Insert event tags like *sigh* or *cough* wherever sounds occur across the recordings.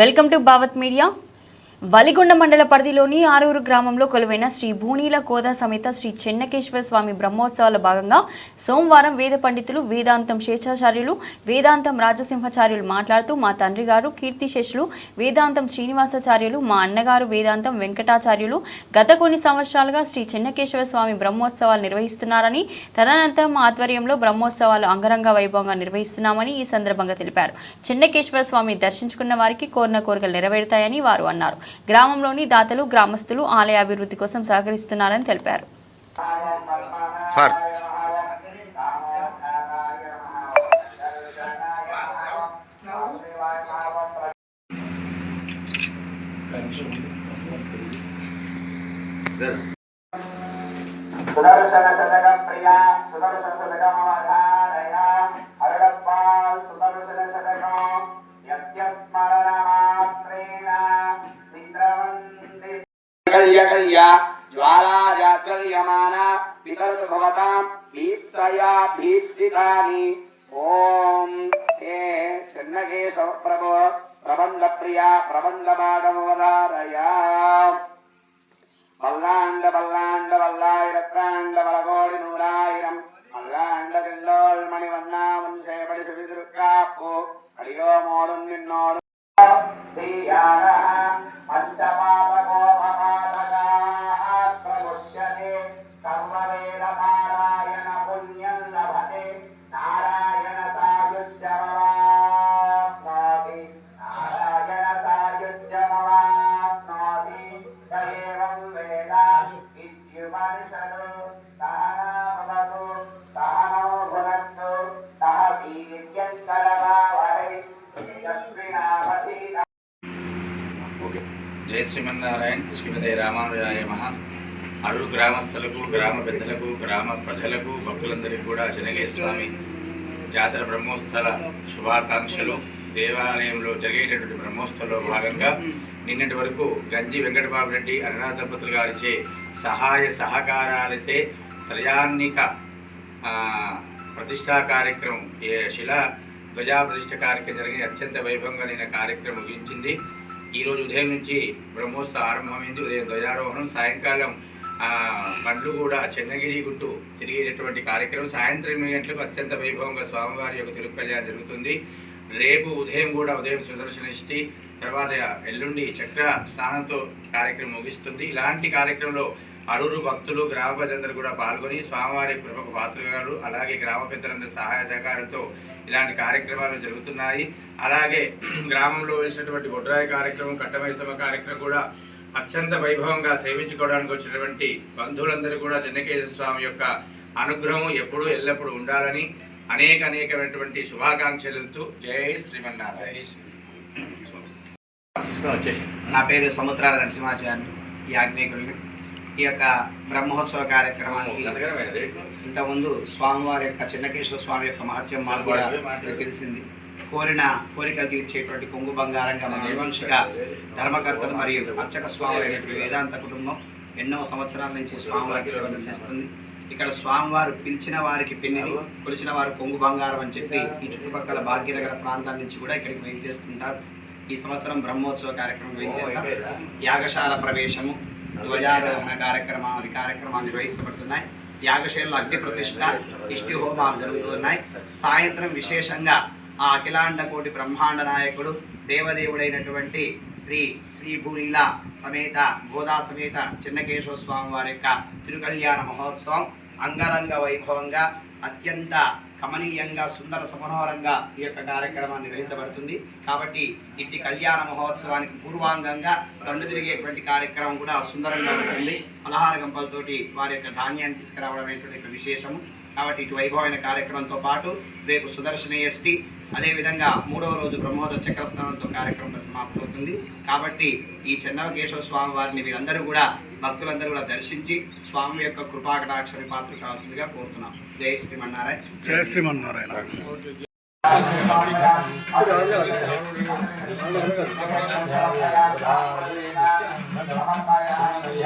Welcome to Bhavat media. Valigonda మండల పరిధిలోని ఆరూరు గ్రామంలో కొలువైన శ్రీ భూనీల కోద సమేత శ్రీ చెన్నకేశ్వర స్వామి బ్రహ్మోత్సవాల భాగంగా సోమవారం వేద పండితులు వేదాంతం శేషాచార్యులు వేదాంతం రాజసింహాచార్యులు మాట్లాడుతూ మా తండ్రి గారు కీర్తిశేషులు వేదాంతం శ్రీనివాసాచార్యులు మా అన్నగారు వేదాంతం వెంకటాచార్యులు గత కొన్ని సంవత్సరాలుగా శ్రీ చెన్నకేశ్వర స్వామి బ్రహ్మోత్సవాలు నిర్వహిస్తున్నారని తదనంతరం ఆధ్వర్యంలో బ్రహ్మోత్సవాలు అంగరంగ వైభవంగా నిర్వహిస్తున్నామని ఈ సందర్భంగా తెలిపారు. చెన్నకేశ్వర స్వామిని దర్శించుకున్న వారికి కోరిన కోరికలు నెరవేరుతాయని వారు అన్నారు. గ్రామంలోని దాతలు గ్రామస్తులు ఆలయ అభివృద్ధి కోసం సహకరిస్తున్నారని తెలిపారు. సార్. సుదర్శన శతక ప్రియ సుదర్శన శతకమవధారయ అరుడప్పాల్ కల్య కల్య జ్వాలాజాకల్యమాన పితరు భవతాం భీప్సయా భీప్సితాని ఓం హే చెన్నకేశవ ప్రభో ప్రబంధ ప్రియ ప్రబంధ మాధవధారయ பல்லாண்ட பல்லாண்ட வல்லாயிரத்தாண்ட பலகோடி நூறாயிரம் அல்லாண்ட திண்டோள் மணிவண்ணாமன் சேவடி சுவிதிருக்காப்போ அடியோமோடும் நின்னோடும் பஞ்சபாதகோபமாதகாத்மமுஷ்யதே జయ శ్రీమన్నారాయణ శ్రీమతి రామానుజాయ మహా. అరుడు గ్రామస్తులకు గ్రామ పెద్దలకు గ్రామ ప్రజలకు భక్తులందరికీ కూడా జనగే స్వామి. జాతర బ్రహ్మోత్సవ శుభాకాంక్షలు. దేవాలయంలో జరిగేటటువంటి బ్రహ్మోత్సవంలో భాగంగా నిన్నటి వరకు గంజి వెంకటబాబు రెడ్డి అరుణా దంపతులు గారిచే సహాయ సహకారాలైతే త్రయాన్నిక ప్రతిష్టా కార్యక్రమం ఏ శిలా ధ్వజా ప్రతిష్ట కార్యక్రమం జరిగిన అత్యంత వైభవంగా నిన్న కార్యక్రమం ముగించింది. ఈరోజు ఉదయం నుంచి బ్రహ్మోత్సవం ఆరంభమైంది. ఉదయం ధ్వజారోహణం సాయంకాలం పండ్లు కూడా చెన్నగిరి గుట్టు తిరిగేటటువంటి కార్యక్రమం. సాయంత్రం ఎనిమిది గంటలకు అత్యంత వైభవంగా స్వామివారి యొక్క తిరుపతి కళ్యాణం జరుగుతుంది. రేపు ఉదయం కూడా ఉదయం సుదర్శనిష్టి తర్వాత ఎల్లుండి చక్ర స్నానంతో కార్యక్రమం ముగిస్తుంది. ఇలాంటి కార్యక్రమంలో అరువురు భక్తులు గ్రామ ప్రజలందరూ కూడా పాల్గొని స్వామివారి కృపకు పాత్రగారు. అలాగే గ్రామ పెద్దలందరి సహాయ సహకారంతో ఇలాంటి కార్యక్రమాలు జరుగుతున్నాయి. అలాగే *clears throat* గ్రామంలో వేసినటువంటి బొడ్రాయి కార్యక్రమం కట్టమైసమ్మ కార్యక్రమం కూడా అత్యంత వైభవంగా సేవించుకోవడానికి వచ్చినటువంటి బంధువులందరూ కూడా చెన్నకేశ్వర స్వామి యొక్క అనుగ్రహం ఎప్పుడూ ఎల్లప్పుడూ ఉండాలని అనేక అనేకమైనటువంటి శుభాకాంక్షలతో జై శ్రీమన్నారాయణ. నా పేరు సముద్రాల నరసింహాచార్యులు ఈ ఆగ్నేయుల్ని ఈ యొక్క బ్రహ్మోత్సవ కార్యక్రమానికి ఇంతకుముందు స్వామివారి యొక్క చిన్నకేశ్వర స్వామి యొక్క మహత్యం మాకు కూడా తెలిసింది. కోరిన కోరికలు తీర్చేటువంటి కొంగు బంగారంగా మన నిర్వంశిక ధర్మకర్తలు మరియు అర్చక స్వాములు అయినటువంటి వేదాంత కుటుంబం ఎన్నో సంవత్సరాల నుంచి స్వామివారికి సేవలు అందిస్తుంది. ఇక్కడ స్వామివారు పిలిచిన వారికి పిన్నిది కొలిచిన వారు కొంగు బంగారం అని చెప్పి ఈ చుట్టుపక్కల భాగ్యనగర ప్రాంతాల నుంచి కూడా ఇక్కడికి వెయిట్ చేస్తుంటారు. ఈ సంవత్సరం బ్రహ్మోత్సవ కార్యక్రమం వెయిట్ చేస్తాం. యాగశాల ప్రవేశము ధ్వజారోహణ కార్యక్రమాలు కార్యక్రమాలు నిర్వహించబడుతున్నాయి. యాగశైలు అగ్ని ప్రతిష్ట ఇష్టి హోమాలు జరుగుతున్నాయి. సాయంత్రం విశేషంగా ఆ అఖిలాండ కోటి బ్రహ్మాండ నాయకుడు దేవదేవుడైనటువంటి శ్రీ శ్రీ భూనీల సమేత గోదా సమేత చిన్నకేశ్వర స్వామి వారి యొక్క తిరుకల్యాణ మహోత్సవం అంగరంగ వైభవంగా అత్యంత కమనీయంగా సుందర సమనోహరంగా ఈ యొక్క కార్యక్రమాన్ని నిర్వహించబడుతుంది. కాబట్టి ఇట్టి కళ్యాణ మహోత్సవానికి పూర్వాంగంగా రెండు తిరిగేటువంటి కార్యక్రమం కూడా సుందరంగా ఉంటుంది. పలహార గంపలతోటి వారి యొక్క ధాన్యాన్ని తీసుకురావడం అనేటువంటి విశేషము. కాబట్టి ఇటు వైభవమైన కార్యక్రమంతో పాటు రేపు సుదర్శనయష్టి అదేవిధంగా మూడవ రోజు బ్రహ్మోద చక్రస్నానంతో కార్యక్రమం సమాప్తమవుతుంది. కాబట్టి ఈ చెన్నవకేశ్వర స్వామి వారిని మీరందరూ కూడా భక్తులందరూ కూడా దర్శించి స్వామి యొక్క కృపాకటాక్షరి పాత్ర కావాల్సిందిగా కోరుతున్నాం. జై శ్రీమన్నారాయణ. జయ శ్రీమన్నారాయణ.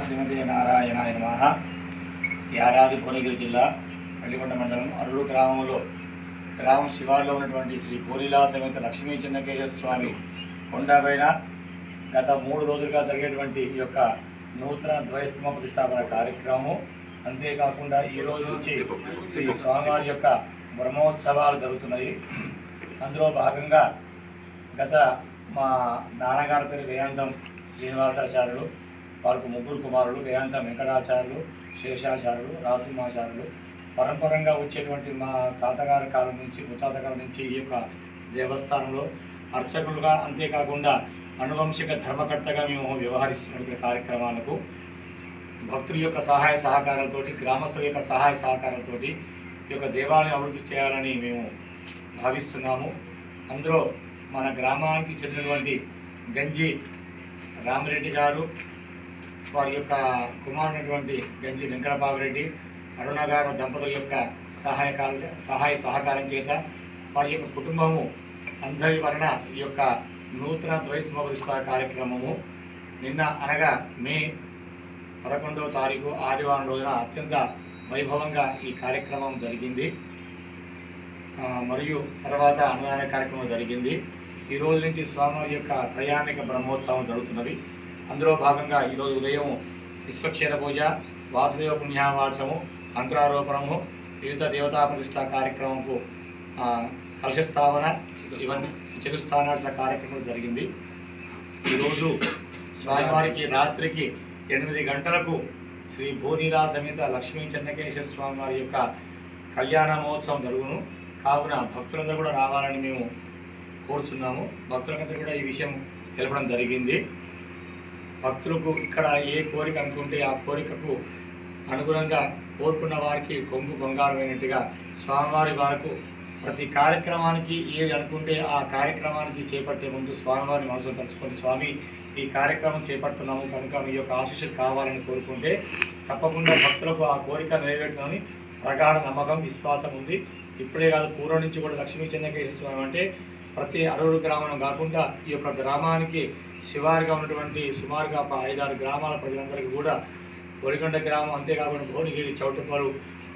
శ్రీమతి నారాయణాయ నమ. యాదాద్రి భువనగిరి జిల్లా పల్లికొండ మండలం అరుడు గ్రామంలో గ్రామం శివార్లో ఉన్నటువంటి శ్రీ పూరిలా సమేత లక్ష్మీ చిన్నకేశ్వర స్వామి కొండపైన గత మూడు రోజులుగా జరిగేటువంటి ఈ యొక్క నూతన ద్వైస్తమ ప్రతిష్టాపన కార్యక్రమం అంతేకాకుండా ఈ రోజు నుంచి శ్రీ స్వామివారి యొక్క బ్రహ్మోత్సవాలు జరుగుతున్నాయి. అందులో భాగంగా గత మా నాన్నగారి పేరు వేదాంతం శ్రీనివాసాచార్యులు వారికి ముగ్గురు కుమారులు వేదాంతం వెంకటాచార్యులు శేషాచార్యులు రాసింహాచార్యులు పరంపరంగా వచ్చేటువంటి మా తాతగారి కాలం నుంచి ముత్తాత కాలం నుంచి ఈ యొక్క దేవస్థానంలో అర్చకులుగా అంతేకాకుండా అనువంశిక ధర్మకర్తగా మేము వ్యవహరిస్తున్నటువంటి కార్యక్రమాలకు భక్తుల యొక్క సహాయ సహకారంతో గ్రామస్తుల యొక్క సహాయ సహకారంతో ఈ యొక్క దేవాలయం అభివృద్ధి చేయాలని మేము భావిస్తున్నాము. అందులో మన గ్రామానికి చెందినటువంటి గంజి రామిరెడ్డి గారు వారి యొక్క కుమారునటువంటి గంజి వెంకటబాబురెడ్డి అరుణ గారు దంపతుల యొక్క సహాయకార సహాయ సహకారం చేత వారి యొక్క కుటుంబము అందరి వలన ఈ యొక్క నూతన ద్వైస్మృష్ట కార్యక్రమము నిన్న అనగా మే పదకొండవ తారీఖు ఆదివారం రోజున అత్యంత వైభవంగా ఈ కార్యక్రమం జరిగింది. మరియు తర్వాత అన్నదాన కార్యక్రమం జరిగింది. ఈ రోజు నుంచి స్వామివారి యొక్క ప్రయాణిక బ్రహ్మోత్సవం జరుగుతున్నది. అందులో భాగంగా ఈరోజు ఉదయం విశ్వక్షేర పూజ వాసుదేవ పుణ్యావాచము అంకురారోపణము వివిధ దేవతా ప్రతిష్ట కార్యక్రమంకు ఆ, కలశ ఇవన్నీ చెలుస్థానార్చన కార్యక్రమం జరిగింది. ఈరోజు స్వామివారికి రాత్రికి ఎనిమిది గంటలకు శ్రీ భూనీలా సమేత లక్ష్మీ చెన్నకేశ్వర స్వామి వారి యొక్క కళ్యాణ మహోత్సవం జరుగును. కావున భక్తులందరూ కూడా రావాలని మేము కోరుచున్నాము. భక్తులకందరూ కూడా ఈ విషయం తెలపడం జరిగింది. భక్తులకు ఇక్కడ ఏ కోరిక అనుకుంటే ఆ కోరికకు అనుగుణంగా కోరుకున్న వారికి కొంగు బంగారమైనట్టుగా స్వామివారి వరకు ప్రతి కార్యక్రమానికి ఏది అనుకుంటే ఆ కార్యక్రమానికి చేపట్టే ముందు స్వామివారిని మనసు తలుచుకొని స్వామి ఈ కార్యక్రమం చేపడుతున్నాము కనుక మీ యొక్క ఆశీస్సులు కావాలని కోరుకుంటే తప్పకుండా భక్తులకు ఆ కోరిక నెరవేరుతామని ప్రగాఢ నమ్మకం విశ్వాసం ఉంది. ఇప్పుడే కాదు పూర్వం నుంచి కూడా లక్ష్మీ చెన్నకేశ్వర స్వామి అంటే ప్రతి అరవరు గ్రామం కాకుండా ఈ యొక్క గ్రామానికి శివారుగా ఉన్నటువంటి సుమారుగా ఒక ఐదారు గ్రామాల ప్రజలందరికీ కూడా ఒరిగొండ గ్రామం అంతేకాకుండా భువనగిరి చౌటపరు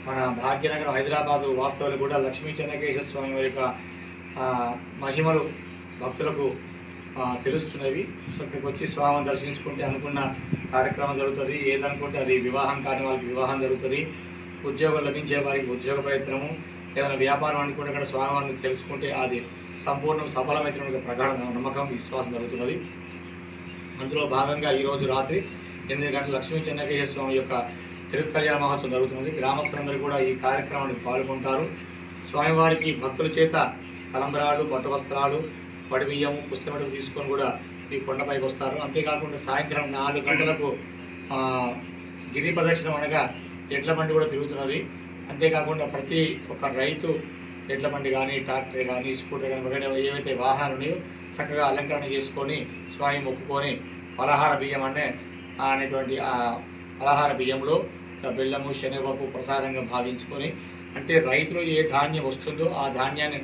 మన భాగ్యనగరం హైదరాబాదు వాస్తవాలు కూడా లక్ష్మీ చెన్నకేశ్వర స్వామి వారి యొక్క మహిమలు భక్తులకు తెలుస్తున్నవి. సో ఇక్కడికి వచ్చి స్వామిని దర్శించుకుంటే అనుకున్న కార్యక్రమం జరుగుతుంది. ఏదనుకుంటే అది వివాహం కాని వాళ్ళకి వివాహం జరుగుతుంది. ఉద్యోగం లభించే వారికి ఉద్యోగ ప్రయత్నము. ఏదైనా వ్యాపారం అనుకుంటే అక్కడ స్వామివారిని తెలుసుకుంటే అది సంపూర్ణం సఫలమైనటువంటి ప్రగాఢ నమ్మకం విశ్వాసం జరుగుతున్నది. అందులో భాగంగా ఈరోజు రాత్రి ఎనిమిది గంటల లక్ష్మీ చెన్నకేశ్వర స్వామి యొక్క తెలుగు కళ్యాణ మహోత్సవం జరుగుతున్నది. గ్రామస్తులందరూ కూడా ఈ కార్యక్రమానికి పాల్గొంటారు. స్వామివారికి భక్తుల చేత తలంబరాలు పట్టు వస్త్రాలు వడి బియ్యము పుస్తమెడలు తీసుకొని కూడా ఈ కొండపైకి వస్తారు. అంతేకాకుండా సాయంత్రం నాలుగు గంటలకు గిరి ప్రదక్షిణం అనగా ఎడ్ల బండి కూడా తిరుగుతున్నది. అంతేకాకుండా ప్రతి ఒక్క రైతు ఎడ్ల బండి కానీ ట్రాక్టర్ కానీ స్కూటర్ కానీ వగైరా ఏవైతే వాహనాలు ఉన్నాయో చక్కగా అలంకరణ చేసుకొని స్వామి మొక్కుకొని పలహార బియ్యం అనే అనేటువంటి పలహార బియ్యంలో బెల్లము శనగపప్పు ప్రసాదంగా భావించుకొని అంటే రైతులు ఏ ధాన్యం వస్తుందో ఆ ధాన్యాన్ని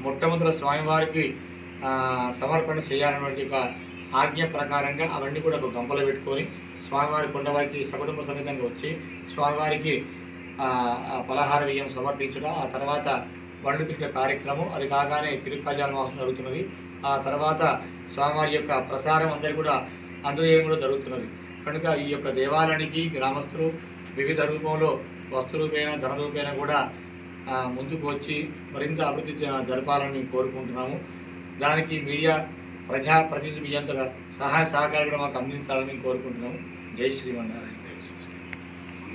మొట్టమొదటి స్వామివారికి సమర్పణ చేయాలన్నటువంటి ఒక ఆజ్ఞ ప్రకారంగా అవన్నీ కూడా ఒక గంపలో పెట్టుకొని స్వామివారి కొండవారికి సకుటుంబ సమేతంగా వచ్చి స్వామివారికి పలహార బియ్యం సమర్పించడం ఆ తర్వాత పండు తిట్ల కార్యక్రమం అది కాగానే తిరుకల్యాణ మహోత్సవం జరుగుతున్నది. ఆ తర్వాత స్వామివారి యొక్క ప్రసారం అందరికీ కూడా అందజేయడం కూడా జరుగుతున్నది. కనుక ఈ యొక్క దేవాలయానికి గ్రామస్తులు వివిధ రూపంలో వస్తు రూపేణ ధన రూపేణ కూడా ముందుకు వచ్చి మరింత అభివృద్ధి జరపాలని మేము కోరుకుంటున్నాము. దానికి మీడియా ప్రజాప్రతినిధి మీ అంతగా సహాయ సహకారాలు కూడా మాకు అందించాలని మేము కోరుకుంటున్నాము. జై శ్రీమన్నారాయణ